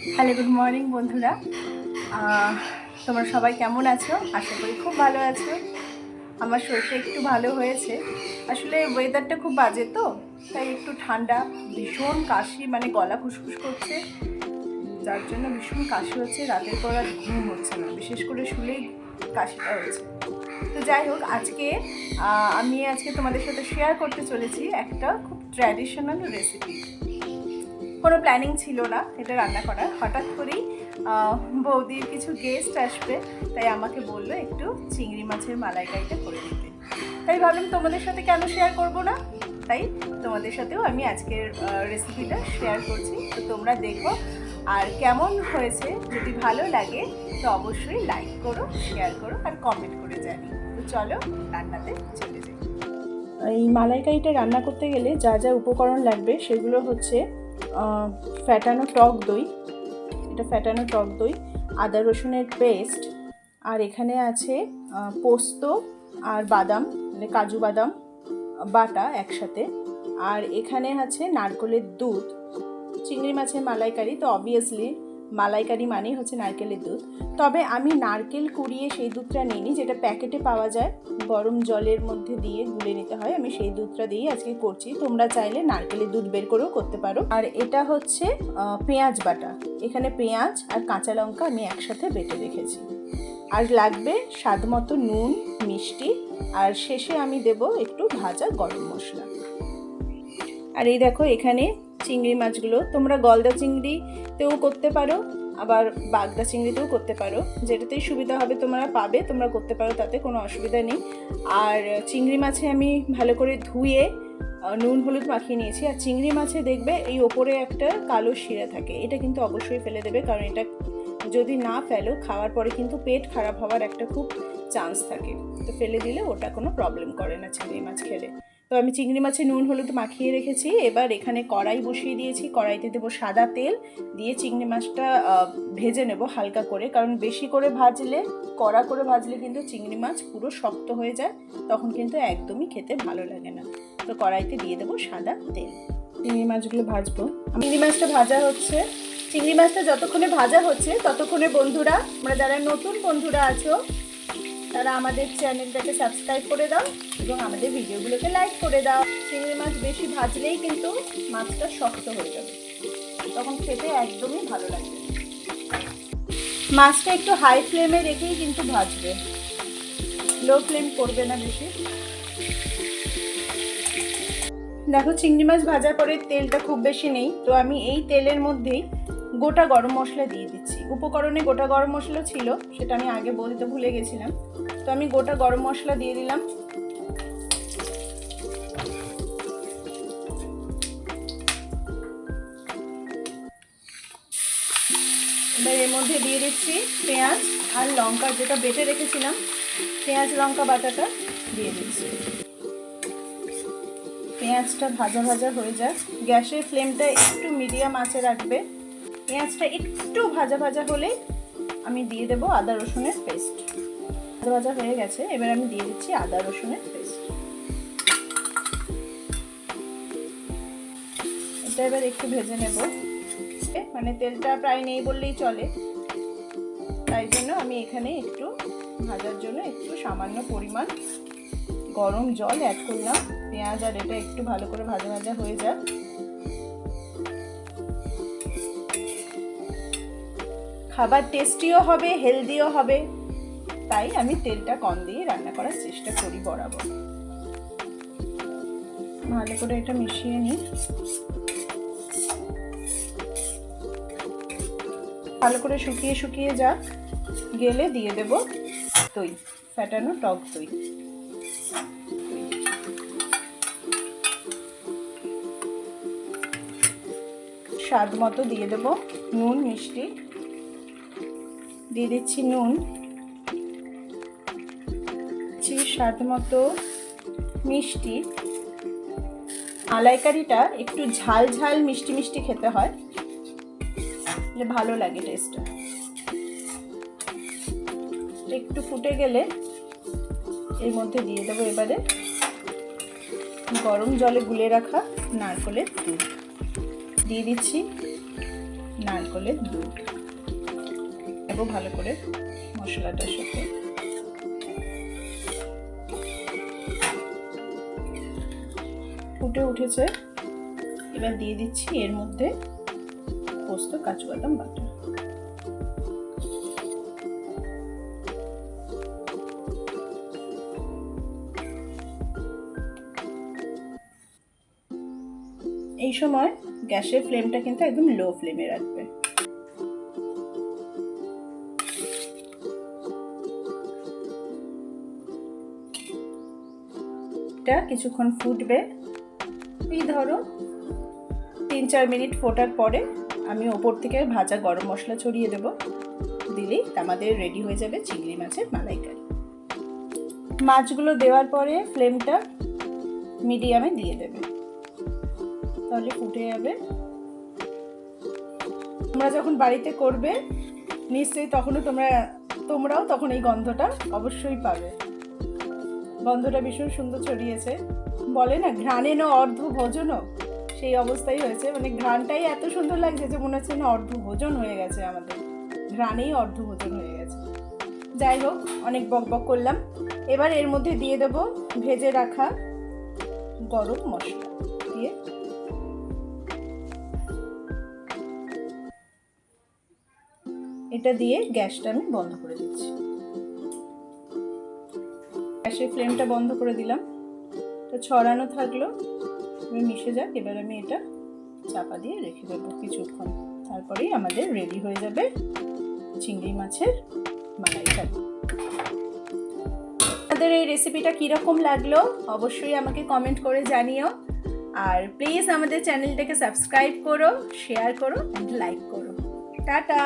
Hello good morning বন্ধুরা। তোমরা সবাই কেমন আছো? আশা করি খুব ভালো আছো। আমার শরীরটা একটু ভালো হয়েছে। আসলে ওয়েদারটা খুব বাজে তো, তাই একটু ঠান্ডা, ভীষণ কাশি মানে গলা খুসখুস করছে। যার জন্য ভীষণ কাশি হচ্ছে, রাতের পর আর ঘুম হচ্ছে না। বিশেষ করে শুলেই কাশিটা হচ্ছে। তো যাই হোক, আজকে আমি আজকে তোমাদের সাথে শেয়ার করতে চলেছি একটা খুব ট্র্যাডিশনাল রেসিপি কোনো প্ল্যানিং ছিল না এটা রান্না করার। হঠাৎ করেই বৌদির কিছু গেস্ট আসবে, তাই আমাকে বলল একটু চিংড়ি মাছের মালাইকারিটা করে দিতে। তাই ভাবলাম তোমাদের সাথে কেন শেয়ার করব না? তাই তোমাদের সাথেও আমি আজকের রেসিপিটা শেয়ার করছি। তো তোমরা দেখো আর কেমন হয়েছে। যদি ভালো লাগে, তো অবশ্যই লাইক করো শেয়ার করো আর কমেন্ট করে জানি। তো চলো রান্নাতে চলে যাই। এই মালাইকারিটা রান্না করতে গেলে যা যা উপকরণ লাগবে সেগুলো হচ্ছে ফ্যাটানো টক দই। এটা ফ্যাটানো টক দই, আদা রসুনের পেস্ট আর এখানে আছে পোস্ত আর বাদাম মানে কাজু বাদাম, বাটা একসাথে। আর এখানে আছে নারকলের দুধ, চিংড়ি মাছের মালাইকারি, তো অবভিয়াসলি মালাইকারি মানেই হচ্ছে নারকেলের দুধ। তবে আমি নারকেল কুড়িয়ে সেই দুধটা নিইনি, যেটা প্যাকেটে পাওয়া যায়। গরম জলের মধ্যে দিয়ে গুলে নিতে হয়। আমি সেই দুধটা দিয়েই আজকে করছি। তোমরা চাইলে নারকেলের দুধ বের করেও করতে পারো। আর এটা হচ্ছে পেঁয়াজ বাটা। এখানে পেঁয়াজ আর কাঁচা লঙ্কা আমি একসাথে বেটে রেখেছি। আর লাগবে স্বাদ মতো নুন, মিষ্টি। আর শেষে আমি দেব একটু ভাজা গরম মশলা। আর এই দেখো এখানে চিংড়ি মাছগুলো। তোমরা গলদা চিংড়িতেও করতে পারো, আবার বাগদা চিংড়িতেও করতে পারো। যেটাতেই সুবিধা হবে তোমরা পাবে, তোমরা করতে পারো, তাতে কোনো অসুবিধা নেই। আর চিংড়ি মাছে আমি ভালো করে ধুয়ে নুন, হলুদ মাখিয়ে নিয়েছি। আর চিংড়ি মাছে দেখবে এই ওপরে একটা কালো শিরা থাকে। এটা কিন্তু অবশ্যই ফেলে দেবে, কারণ এটা যদি না ফেলো, খাওয়ার পরে কিন্তু পেট খারাপ হওয়ার একটা খুব চান্স থাকে। তো ফেলে দিলে ওটা কোনো প্রবলেম করে না চিংড়ি মাছ খেলে। তো আমি চিংড়ি মাছে নুন, হলুদ মাখিয়ে রেখেছি। এবার এখানে কড়াই বসিয়ে দিয়েছি। কড়াইতে দেবো সাদা তেল। দিয়ে চিংড়ি মাছটা ভেজে নেব হালকা করে। কারণ বেশি করে ভাজলে, কড়া করে ভাজলে কিন্তু চিংড়ি মাছ পুরো শক্ত হয়ে যায়। তখন কিন্তু একদমই খেতে ভালো লাগে না। তো কড়াইতে দিয়ে দেবো সাদা তেল। চিংড়ি মাছগুলো ভাজবো। চিংড়ি মাছটা ভাজা হচ্ছে। চিংড়ি মাছটা যতক্ষণে ভাজা হচ্ছে, ততক্ষণে বন্ধুরা, আমরা যারা নতুন বন্ধুরা আছো তারা আমাদের চ্যানেলটাকে সাবস্ক্রাইব করে দাও এবং আমাদের ভিডিওগুলোকে লাইক করে দাও। চিংড়ি মাছ বেশি ভাজলেই কিন্তু মাছটা শক্ত হয়ে যাবে। তখন খেতে একদমই ভালো লাগবে মাছটা একটু হাই ফ্লেমে রেখেই কিন্তু ভাজবে। লো ফ্লেম করবে না বেশি। দেখো চিংড়ি মাছ ভাজার পরে তেলটা খুব বেশি নেই। তো আমি এই তেলের মধ্যেই গোটা গরম মশলা দিয়ে দিচ্ছি। উপকরণে গোটা গরম মশলা ছিল, সেটা আমি আগে বলতে ভুলে গেছিলাম। তো আমি গোটা গরম মশলা দিয়ে দিলাম। এবার এর মধ্যে দিয়ে দিচ্ছি পেঁয়াজ আর লঙ্কা, যেটা বেটে রেখেছিলাম। পেঁয়াজ, লঙ্কা, বাটাটা দিয়ে দিচ্ছি। পেঁয়াজটা ভাজা ভাজা হয়ে যাক। গ্যাসের ফ্লেমটা একটু মিডিয়াম আঁচে রাখবে। পেঁয়াজটা একটু ভাজা ভাজা হলে আমি দিয়ে দেবো আদা রসুনের পেস্ট। ভাজা ভাজা হয়ে গেছে, এবার আমি দিয়ে দিচ্ছি আদা রসুনের পেস্ট। এটা এবার একটু ভেজে নেব। মানে তেলটা প্রায় নেই বললেই চলে। তাই জন্য আমি এখানে একটু ভাজার জন্য একটু সামান্য পরিমাণ গরম জল অ্যাড করলাম। পেঁয়াজ আর এটা একটু ভালো করে ভাজা ভাজা হয়ে যাক। খাবার টেস্টিও হবে হেলদিও হবে। তাই আমি তেলটা কম দিয়ে রান্না করার চেষ্টা করি বরাবর। ভালো করে এটা মিশিয়ে নিই। ভালো করে শুকিয়ে শুকিয়ে যাক। গেলে দিয়ে দেব দই ফ্যাটানো টক দই। স্বাদ মতো দিয়ে দেব নুন, মিষ্টি। দিয়ে দিচ্ছি নুন। দিচ্ছি স্বাদ মতো মিষ্টি। মালাইকারিটা একটু ঝাল ঝাল মিষ্টি মিষ্টি খেতে হয়। ভালো লাগে টেস্টটা একটু ফুটে গেলে এর মধ্যে দিয়ে দেবো এবারে গরম জলে গুলে রাখা নারকেলের দুধ। দিয়ে দিচ্ছি নারকলের দুধ। এবং ভালো করে মশলাটার সাথে। ফুটে উঠেছে। এবার দিয়ে দিচ্ছি এর মধ্যে পোস্ত কাজু বাদাম বাটা এই সময় গ্যাসের ফ্লেমটা কিন্তু একদম লো ফ্লেমে রাখবে। এটা কিছুক্ষণ ফুটবে। এই ধরো, তিন চার মিনিট ফোটার পরে আমি ওপর থেকে ভাজা গরম মশলা ছড়িয়ে দেব। দিলেই আমাদের রেডি হয়ে যাবে চিংড়ি মাছের মালাইকারি। মাছগুলো দেওয়ার পরে ফ্লেমটা মিডিয়ামে দিয়ে দেবে। তাহলে ফুটে যাবে। তোমরা যখন বাড়িতে করবে, নিশ্চয়ই তখনও তোমরা, তোমরাও তখন এই গন্ধটা অবশ্যই পাবে। গন্ধটা ভীষণ সুন্দর ছড়িয়েছে। বলে না, ঘ্রাণে না অর্ধ ভোজনও? সেই অবস্থাই হয়েছে। মানে ঘ্রাণটাই এত সুন্দর লাগছে যে মনে হচ্ছে না অর্ধ ভোজন হয়ে গেছে আমাদের। ঘ্রাণেই অর্ধ ভোজন হয়ে গেছে। যাই হোক, অনেক বক বক করলাম। এবার এর মধ্যে দিয়ে দেব ভেজে রাখা গরম মশলা। দিয়ে এটা দিয়ে গ্যাসটা আমি বন্ধ করে দিচ্ছি। গ্যাসের ফ্লেমটা বন্ধ করে দিলাম। তো ছড়ানো থাকল। মিশে যাক। এবার আমি এটা চাপা দিয়ে রেখে দেবো কিছুক্ষণ। তারপরেই আমাদের রেডি হয়ে যাবে চিংড়ি মাছের মালাইকারি। আপনাদের এই রেসিপিটা কীরকম লাগল অবশ্যই আমাকে কমেন্ট করে জানিও। আর প্লিজ আমাদের চ্যানেলটাকে সাবস্ক্রাইব করো শেয়ার করো অ্যান্ড লাইক করো। টাটা!